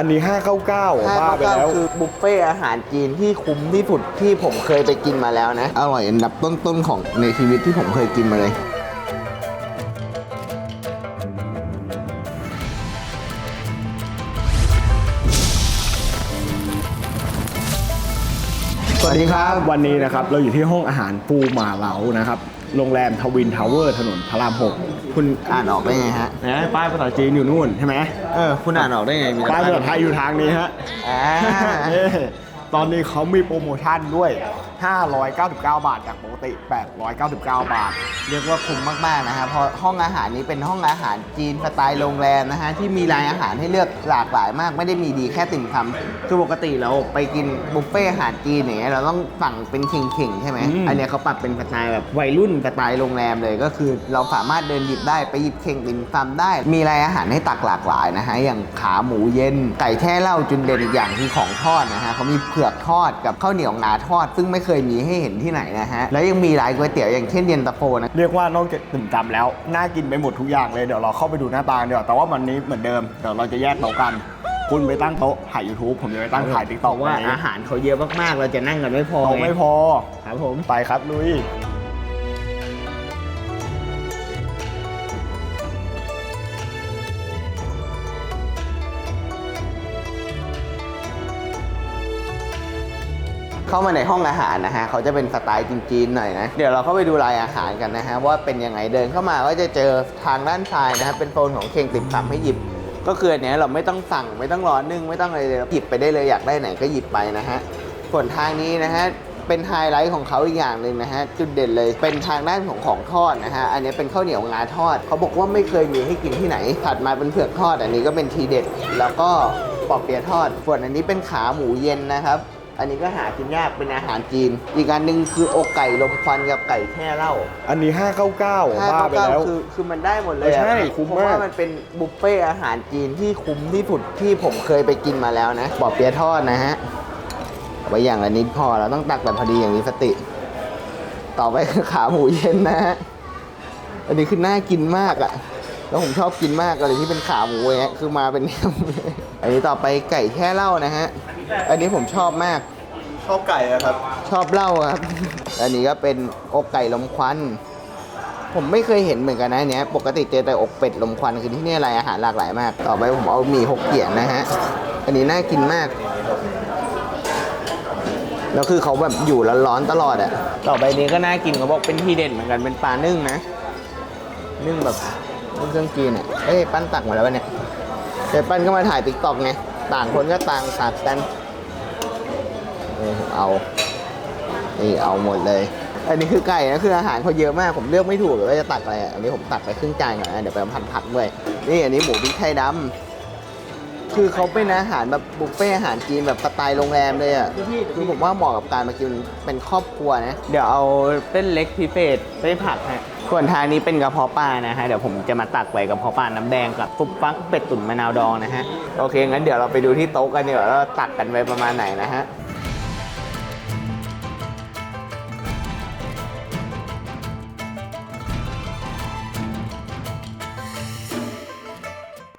อันนี้ 599บ้าไปแล้ว599คือบุฟเฟ่อาหารจีนที่คุ้มที่สุดที่ผมเคยไปกินมาแล้วนะ อร่อยอันดับต้นๆของในชีวิตที่ผมเคยกินมาเลยสวัสดีครับ วันนี้นะครับเราอยู่ที่ห้องอาหารปูหมาเหลานะครับ โรงแรมทวินทาวเวอร์ถนนพระรามหกคุณอ่านออกได้ไงฮะนะป้ายภาษาจีนอยู่นู่นใช่ไหมเออคุณอ่านออกได้ไงมีแต่ป้ายภาษาไทยอยู่ทางนี้ฮะอ่า เอ้ตอนนี้เขามีโปรโมชั่นด้วย 599 บาทจากปกติ 899 บาท เรียกว่าคุ้มมากๆนะฮะเพราะห้องอาหารนี้เป็นห้องอาหารจีนสไตล์โรงแรมนะฮะที่มีรายอาหารให้เลือกหลากหลายมากไม่ได้มีดีแค่ติ่มซำคือปกติเราไปกินบุฟเฟ่อาหารจีนอย่างเงี้ยเราต้องสั่งเป็นเข่งๆใช่ไหมอืมอันเนี้ยเขาปรับเป็นสไตล์แบบวัยรุ่นสไตล์โรงแรมเลยก็คือ เราสามารถเดินหยิบได้ไปหยิบเข่งติ่มซำได้ มีรายอาหารให้ตักหลากหลายนะฮะอย่างขาหมูเย็นไก่แช่เหล้าจุนเด่นอีกอย่างคือของทอดนะฮะเขามีเผือกทอดกับข้าวเหนียวงาทอดซึ่งไม่เคยมีให้เห็นที่ไหนนะฮะ แล้วยังมีร้านก๋วยเตี๋ยวอย่างเช่นเย็นตาโฟนะ เรียกว่านอกจากตื่นจำแล้ว น่ากินไปหมดทุกอย่างเลย เดี๋ยวเราเข้าไปดูหน้าตาเดี๋ยวาแต่ว่าวันนี้เหมือนเดิม เดี๋ยวเราจะแยกโต๊ะกัน คุณไปตั้งโต๊ะถ่าย YouTube ผมจะไปตั้งถ่ายติ๊กต็อกว่าอาหารเขาเยอะมากๆ เราจะนั่งกันไม่พอโต๊ะไม่พอครับผม ไปครับลุย เข้ามาในห้องอาหารนะฮะเขาจะเป็นสไตล์จีนๆหน่อยนะ เดี๋ยวเราเข้าไปดูรายอาหารกันนะฮะว่าเป็นยังไงเดินเข้ามาก็จะเจอทางด้านซ้ายนะครับเป็นโซนของเข่งติ่มซำให้หยิบ ก็คืออันเนี้ยเราไม่ต้องสั่งไม่ต้องรอนึ่งไม่ต้องอะไรเลยหยิบไปได้เลยอยากได้ไหนก็หยิบไปนะฮะส่วนทางนี้นะฮะเป็นไฮไลท์ของเขาอีกอย่างหนึ่งนะฮะจุดเด่นเลยเป็นทางด้านของของทอดนะฮะอันนี้เป็นข้าวเหนียวงาทอด เขาบอกว่าไม่เคยมีให้กินที่ไหน ถัดมาเป็นเผือกทอด อันนี้ก็เป็นทีเด็ด แล้วก็ปอเปียทอดส่วนอันนี้เป็นขาหมูเย็นนะครับ อันนี้ก็หากินยากเป็นอาหารจีน อีกอันหนึ่งคืออกไก่ลมควันกับไก่แช่เหล้าอันนี้ 599บ้าไปแล้ว คือคือมันได้หมดเลยเออใช่อะคุ้มเพราะมากว่ามันเป็นบุฟเฟ่อาหารจีนที่คุ้มที่สุดที่ผมเคยไปกินมาแล้วนะปอเปี๊ยะทอดนะฮะเอาไว้อย่างละนิดพอเราต้องตักแบบพอดีอย่างนี้สติ ต่อไปคือขาหมูเย็นนะฮะ อันนี้คือน่ากินมากอะแล้วผมชอบกินมากอะไรที่เป็นขาหมูอย่างเงี้ย คือมาเป็นอันนี้ต่อไปไก่แช่เหล้านะฮะ อันนี้ผมชอบมาก ชอบไก่อะครับ ชอบเหล้าครับ อันนี้ก็เป็นอกไก่ลมควัน ผมไม่เคยเห็นเหมือนกันนะอันเนี้ย ปกติเจอแต่อกเป็ดลมควันคือที่นี่อะไรอาหารหลากหลายมาก ต่อไปผมเอาหมี่หกเกียนนะฮะ อันนี้น่ากินมาก แล้วคือเขาแบบอยู่ร้อนๆตลอดอะต่อไปนี้ก็น่ากินเขาบอกเป็นที่เด่นเหมือนกันเป็นปลานึ่งนะ นึ่งแบบนึ่งเครื่องจีนอะเอ้ยปั้นตักมาแล้ววะเนี่ยเดี๋ยวปั้นก็มาถ่ายติ๊กต็อกไง ต่างคนก็ต่างตักกันเออเอานี่เอาหมดเลย อันนี้คือไก่นะคืออาหารเขาเยอะมากผมเลือกไม่ถูกเลยว่าจะตักอะไรอันนี้ผมตักไปครึ่งจานก่อนนะเดี๋ยวไปผัดผักด้วยนี่อันนี้หมูพริกไทยดำ คือเขาเป็นอาหารแบบบุฟเฟ่อาหารจีนแบบสไตล์โรงแรมเลยอะคือผมว่าเหมาะกับการมากินเป็นครอบครัวนะ เดี๋ยวเอาเส้นเล็กพิเศษไปผัดฮะส่วนทางนี้เป็นกระเพาะปลานะฮะเดี๋ยวผมจะมาตักไว้กระเพาะปลาน้ำแดงกับซุปฟักเป็ดตุ๋นมะนาวดองนะฮะโอเคงั้นเดี๋ยวเราไปดูที่โต๊ะกันเดี๋ยวาเราตักกันไว้ประมาณไหนนะฮะ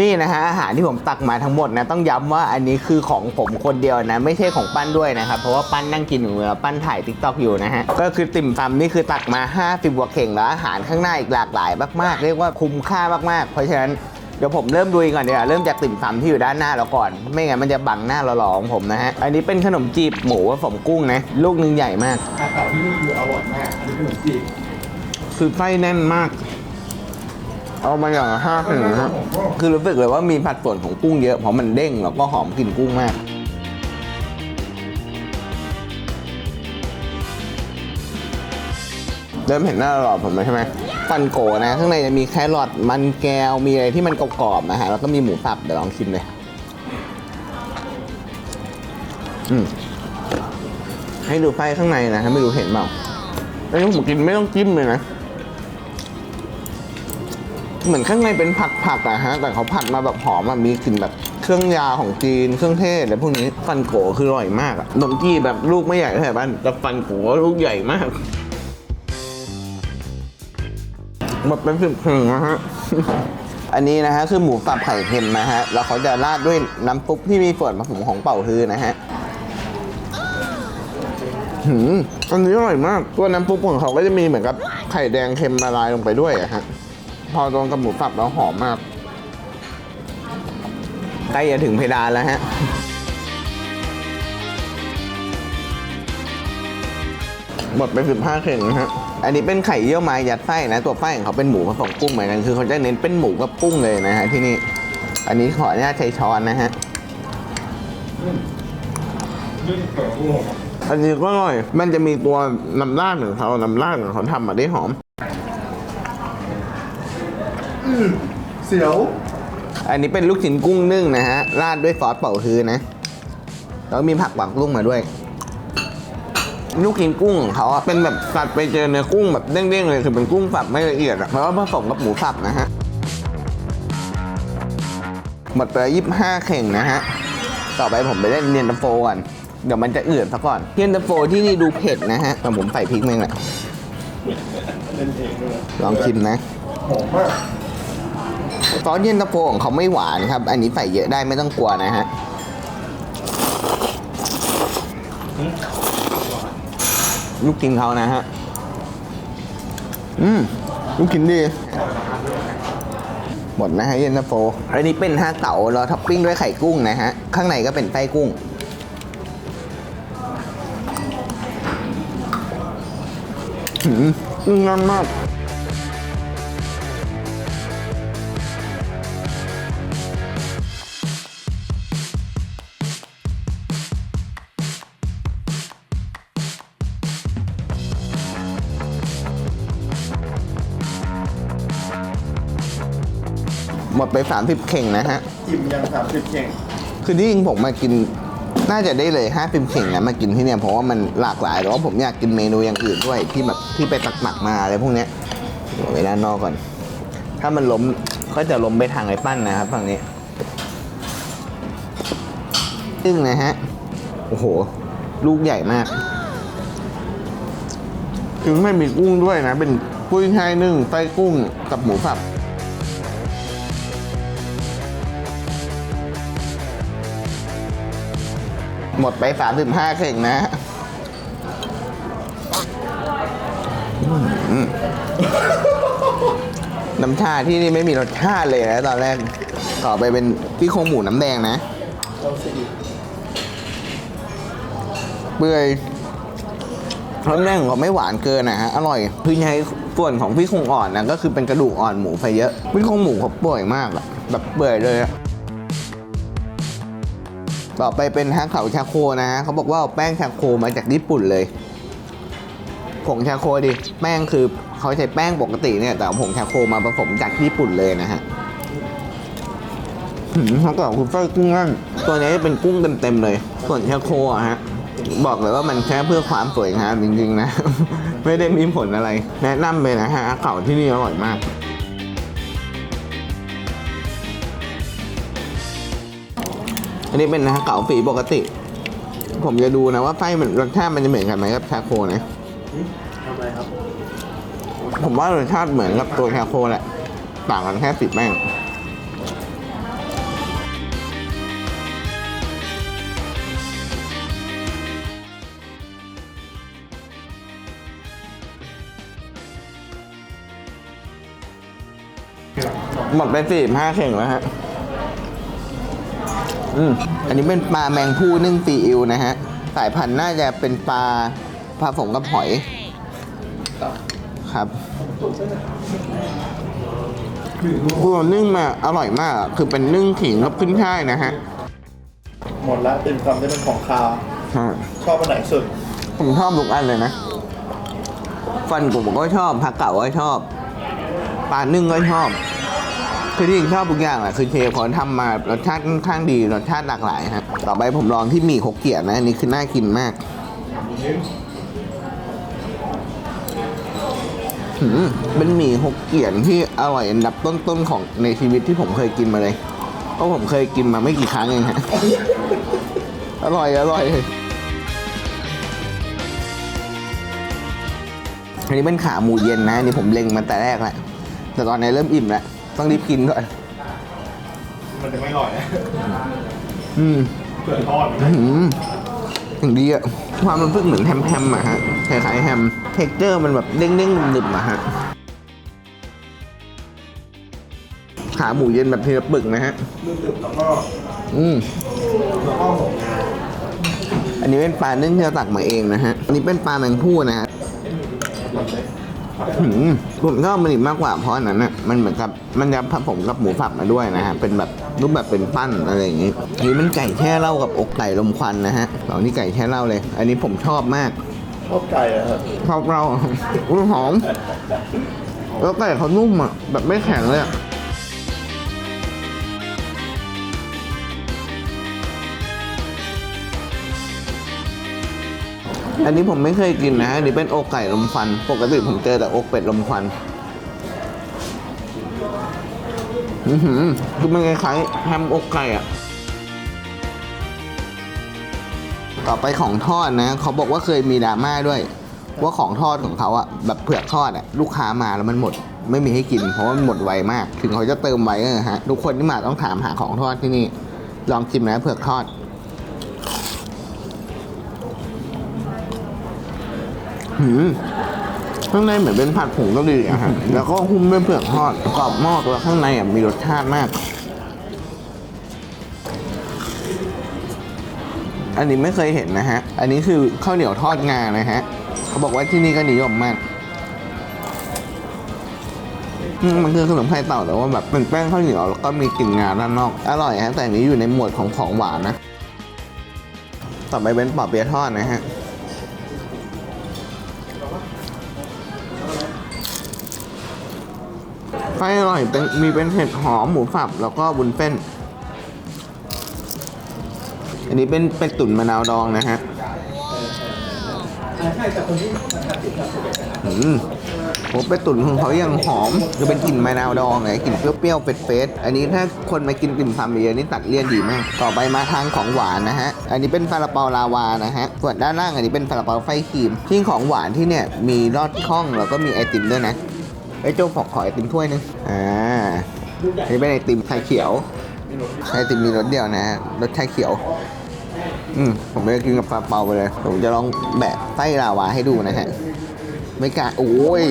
นี่นะฮะอาหารที่ผมตักมาทั้งหมดนะต้องย้ำว่าอันนี้คือของผมคนเดียวนะ ไม่ใช่ของปั้นด้วยนะครับ เพราะว่าปั้นนั่งกินอยู่แล้วปั้นถ่ายทิกตอกอยู่นะฮะ ก็คือติ่มซำนี่คือตักมา 50กว่าเข่งแล้วอาหารข้างหน้าอีกหลากหลายมากๆ เรียกว่าคุ้มค่ามากๆ เพราะฉะนั้นเดี๋ยวผมเริ่มดูก่อนเดี๋ยวาเริ่มจากติ่มซำที่อยู่ด้านหน้าเราก่อน ไม่งั้นมันจะบังหน้าเราหล่อๆของผมนะฮะอันนี้เป็นขนมจีบหมูผสมกุ้งนะลูกหนึงใหญ่มากอาหารที่นี่คืออร่อยมากอันนี้ขนมจีบคือไส้แน่นมาก เอามาอย่างละห้าถึงนะฮะคือรู้สึกเลยว่ามีผัดส่วนของกุ้งเยอะเพราะมันเด้งแล้วก็หอมกลิ่นกุ้งมากเริ่มเห็นหน้าหลอดผมแล้วใช่ไหมฟันโกนะข้างในจะมีแครอทมันแก้วมีอะไรที่มันกรอบๆนะฮะแล้วก็มีหมูสับเดี๋ยวลองชิมเลยอืมให้ดูไส้ข้างในนะฮะไม่รู้เห็นเปล่าไอ้ผมกินไม่ต้องจิ้มเลยนะ เหมือนข้างในเป็นผักผักๆอะฮะ แต่เขาผัดมาแบบหอมอะมีกลิ่นแบบเครื่องยาของจีนเครื่องเทศอะไรพวกนี้ฟันโกคืออร่อยมากอะขนมจีแบบลูกไม่ใหญ่เท่าไหร่บ้านแต่ฟันโกลูกใหญ่มากหมดเป็นสิบถึงนะฮะอันนี้นะฮะคือหมูสับไข่เค็มนะฮะ แล้วเขาจะราดด้วยน้ำซุปที่มีส่วนผสมของเป่าฮื้อนะฮะหืมอันนี้อร่อยมาก ตัวน้ำซุปของเขาก็จะมีเหมือนกับไข่แดงเค็มละลายลงไปด้วยอะฮะ พอตรงกับหมูสับแล้วหอมมาก ใกล้จะถึงเพดานแล้วฮะ หมดไป15เข่งนะฮะ อันนี้เป็นไข่เยี่ยวม้ายัดไส้นะ ตัวไส้ของเขาเป็นหมูผสมกุ้งเหมือนกัน คือเขาจะเน้นเป็นหมูกับกุ้งเลยนะฮะที่นี่ อันนี้ขออนุญาตใช้ช้อนนะฮะอันนี้ก็อร่อย มันจะมีตัวน้ำราดของเขาน้ำราดของเขาทำมาได้หอม เสียวอันนี้เป็นลูกชิ้นกุ้งนึ่งนะฮะ ราดด้วยซอสเป่าฮื้อนะ แล้วมีผักหวานกุ้งมาด้วย ลูกชิ้นกุ้งของเขาอะเป็นแบบสัดไปเจอเนื้อกุ้งแบบเด้งๆเลยคือเป็นกุ้งสับไม่ละเอียดอะเพราะว่าผสมกับหมูสับนะฮะ หมดไปยี่ห้าเข่งนะฮะ ต่อไปผมไปเล่นเนียนตาโฟก่อน เดี๋ยวมันจะเอือดซะก่อนเนียนตาโฟที่นี่ดูเผ็ดนะฮะแต่ผมใส่พริกเองแหละเล่นเองด้วยลองชิมนะ หอมมาก ซอสเย็นตาโฟของเขาไม่หวานครับ อันนี้ใส่เยอะได้ไม่ต้องกลัวนะฮะลูกกินเขานะฮะ อืมลูกกินดี หมดนะฮะเย็นตาโฟ อันนี้เป็นฮะเต๋าเราท็อปปิ้งด้วยไข่กุ้งนะฮะ ข้างในก็เป็นไส้กุ้งหืมนั่นมาก มดไป 30 เข่งนะฮะ อิ่มยังสามสิบเข่งคือที่จริงผมมากินน่าจะได้เลย50เข่งนะมากินที่เนี่ยเพราะว่ามันหลากหลายแต่ว่าผมอยากกินเมนูอย่างอื่นด้วยที่แบบที่ไปตักหมักมาอะไรพวกเนี้ยเดี๋ยวไว้ด้านนอกก่อน ถ้ามันล้มก็จะล้มไปทางไอ้ปั้นนะครับฝั่งนี้ซึ่งนะฮะ โอ้โห ลูกใหญ่มาก ถึงไม่มีกุ้งด้วยนะ เป็นกุ้ยช่ายนึ่งไส้กุ้งกับหมูสับ หมดไป35เข่งนะน้ำชาที่นี่ไม่มีรสชาติเลยนะตอนแรกต่อไปเป็นที่โครงหมูน้ำแดงนะเปื่อยน้ำแดงของเขาไม่หวานเกินนะฮะอร่อยคือใช้ส่วนของพี่โครงอ่อนนะก็คือเป็นกระดูกอ่อนหมูไปเยอะพี่โครงหมูเขาเปื่อยมากอะแบบเปื่อยเลยอะ ต่อไปเป็นฮะเขาชาโคนะฮะเขาบอกว่าแป้งชาโคมาจากญี่ปุ่นเลย ผงชาโคดิ แป้งคือเขาใช้แป้งปกติเนี่ยแต่เอาผงชาโคมาผสมจากญี่ปุ่นเลยนะฮะหืมเขาก็คุณไส้กุ้งนั่นตัวนี้เป็นกุ้งเต็มๆเลย ส่วนชาโคอะฮะบอกเลยว่ามันแค่เพื่อความสวยงามจริงๆนะ ไม่ได้มีผลอะไร แนะนำเลยนะฮะเข่าที่นี่อร่อยมาก อันนี้เป็นนะฮะเก๋าฝีปกติ ผมจะดูนะว่าไส้มันรสชาติมันจะเหมือนกันไหมกับชาโคนะ ทำไรครับ ผมว่ารสชาติเหมือนกับตัวชาโคแหละ ต่างกันแค่สีแป้งหมดไปสี่ห้าเข่งแล้วฮะ อืมอันนี้เป็นปลาแมงผู้นึ่งซีอิ๊วนะฮะ สายพันธุ์น่าจะเป็นปลาผสมกับหอย ครับตัวนึ่งมาอร่อยมากอะคือเป็นนึ่งขิงกับขึ้นช่ายนะฮะหมดละติ่มซำที่เป็นของคาวใช่ชอบอันไหนสุด ผมชอบทุกอันเลยนะ ฟันกลุ่มก็ชอบผักเก่าก็ชอบ ปลานึ่งก็ชอบ คือที่จริงชอบทุกอย่างแหละคือเชฟเขาทำมารสชาติค่อนข้างดีรสชาติหลากหลายฮะต่อไปผมลองที่หมี่หกเกียรนะอันนี้คือน่ากินมากมเป็นหมี่หกเกียนที่อร่อยอันดับต้นๆของในชีวิตที่ผมเคยกินมาเลย เพราะผมเคยกินมาไม่กี่ครั้งเองฮะ อร่อยอร่อยอันนี้เป็นขาหมูเย็นนะอันนี่ผมเล็งมาแต่แรกแหละแต่ตอนนี้เริ่มอิ่มแล้ว ต้องรีบกินก่อนมันจะไม่อร่อยนะอืมเปลือกทอดอื้อหืออย่างดีอะความมันพึ่งเหมือนแฮมแฮมอะฮะคล้ายๆแฮม เท็กเจอร์มันแบบเด้งๆหนึบๆอะฮะ ขาหมูเย็นแบบทีละปึกนะฮะแล้วก็อืม แล้วก็หมกงาอันนี้เป็นปลานึ่งที่เราตักมาเองนะฮะ อันนี้เป็นปลาแมงผู้นะฮะ หืมผมชอบมันอีกมากกว่าเพราะอันนั้นน่ะมันเหมือนกับมันจะผสมกับหมูสับมาด้วยนะฮะเป็นแบบรูปแบบเป็นปั้นอะไรอย่างงี้อันนี้เป็นไก่แช่เหล้ากับอกไก่ลมควันนะฮะสองนี่ไก่แช่เหล้าเลย อันนี้ผมชอบมากชอบไก่อะครับชอบเราอุ้ยหอมแล้วไก่เขานุ่มอะแบบไม่แข็งเลยอะ อันนี้ผมไม่เคยกินนะอันนี้เป็นอกไก่ลมควัน ปกติผมเจอแต่อกเป็ดลมควันอือหือคือมันคล้ายๆแฮมอกไก่อะต่อไปของทอดนะ เขาบอกว่าเคยมีดราม่าด้วย ว่าของทอดของเขาอะแบบเผือกทอดอะลูกค้ามาแล้วมันหมด ไม่มีให้กิน เพราะว่ามันหมดไวมาก ถึงเขาจะเติมไว้ก็เถอะฮะทุกคนที่มาต้องถามหาของทอดที่นี่ ลองชิมนะเผือกทอดหืม ข้างในเหมือนเป็นผัดผงกะหรี่อะฮะแล้วก็หุ้มด้วยเผือกทอดกรอบมากแล้วข้างในอะมีรสชาติมาก อันนี้ไม่เคยเห็นนะฮะ อันนี้คือข้าวเหนียวทอดงานะฮะ เขาบอกว่าที่นี่ก็นิยมมากอืมมันคือขนมไข่เต่าแต่ว่าแบบเป็นแป้งข้าวเหนียวแล้วก็มีกลิ่นงาด้านนอก อร่อยฮะแต่อันนี้อยู่ในหมวดของของหวานนะ ต่อไปเป็นปอเปี๊ยะทอดนะฮะ ส้อร่อยเป็นมีเป็นเห็ดหอมหมูสับแล้วก็บุญเส้น อันนี้เป็นเป็ดตุ๋นมะนาวดองนะฮะอืมโหเป็ดตุ๋นของเขายังหอมจะเป็นกลิ่นมะนาวดองไงกลิ่นเปรี้ยวๆเฟดๆอันนี้ถ้าคนมากินกลิ่นซำเยอะนี่ตัดเลี่ยนดีมาก ต่อไปมาทางของหวานนะฮะ อันนี้เป็นซาลาเปาลาวานะฮะ ส่วนด้านล่างอันนี้เป็นซาลาเปาไส้ครีมที่ของหวานที่เนี่ยมีลอดช่องแล้วก็มีไอติมด้วยนะ ไอ้โจ้ขอขอไอติมถ้วยหนึงอ่าอันนี้เป็นไอติมชาเขียวไอติมมีรสเดียวนะฮะรสชาเขียว อืมผมไม่ได้กินกับซาลาเปาไปเลย ผมจะลองแบะไส้ลาวาให้ดูนะฮะไม่กล้าโอ้ย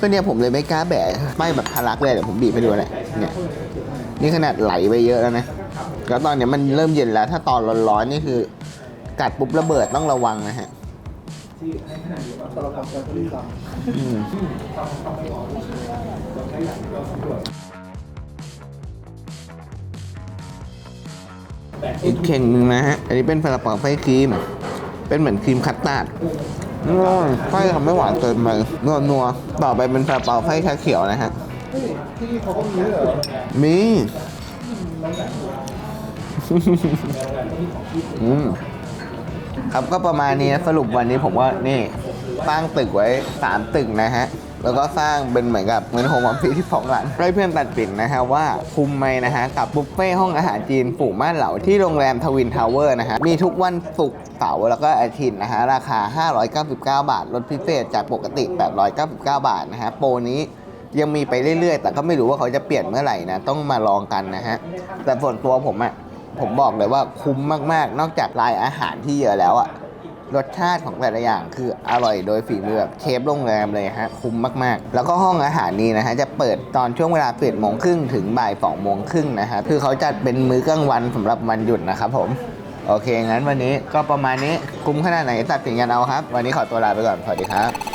ก็เนี่ยผมเลยไม่กล้าแบะไม่แบบทะลักเลยเดี๋ยวผมบีบให้ดูเลยเนี่ยนี่ขนาดไหลไปเยอะแล้วนะแล้วตอนเนี้ยมันเริ่มเย็นแล้ว ถ้าตอนร้อนๆนี่คือ กัดปุ๊บระเบิดต้องระวังนะฮะ อืมอีกเข่งหนึ่งนะฮะ อันนี้เป็นซาลาเปาไส้ครีม เป็นเหมือนครีมคัสตาร์ดอืมไส้ทำไม่หวานเกินไปนัวนัวๆต่อไปเป็นซาลาเปาไส้ชาเขียวนะฮะ ที่นี่เขาก็มีด้วยเหรอมีอืม ครับก็ประมาณนี้นะสรุปวันนี้ผมว่านี่สร้างตึกไว้สามตึกนะฮะ แล้วก็สร้างเป็นเหมือนกับเหมือนโฮมออฟฟิศที่สองหลังให้เพื่อนตัดสินนะฮะว่าคุ้มไหมนะฮะ กับบุฟเฟ่ห้องอาหารจีนฝูม่านเหลาที่โรงแรมทวินทาวเวอร์นะฮะ มีทุกวันศุกร์เสาร์แล้วก็อาทิตย์นะฮะ ราคา 599 บาท ลดพิเศษจากปกติ 899 บาทนะฮะ โปรนี้ยังมีไปเรื่อยๆ แต่ก็ไม่รู้ว่าเขาจะเปลี่ยนเมื่อไหร่นะ ต้องมาลองกันนะฮะ แต่ส่วนตัวผมอะ ผมบอกเลยว่าคุ้มมากๆ นอกจากรายอาหารที่เยอะแล้วอะรสชาติของแต่ละอย่างคืออร่อยโดยฝีมือแบบเชฟโรงแรมเลยฮะคุ้มมากๆ แล้วก็ห้องอาหารนี้นะฮะจะเปิดตอนช่วงเวลาเจ็ดโมงครึ่งถึงบ่ายสองโมงครึ่งนะฮะคือเขาจัดเป็นมื้อกลางวันสำหรับวันหยุดนะครับผมโอเคงั้นวันนี้ก็ประมาณนี้คุ้มขนาดไหนตัดสินกันเอาครับ วันนี้ขอตัวลาไปก่อนสวัสดีครับ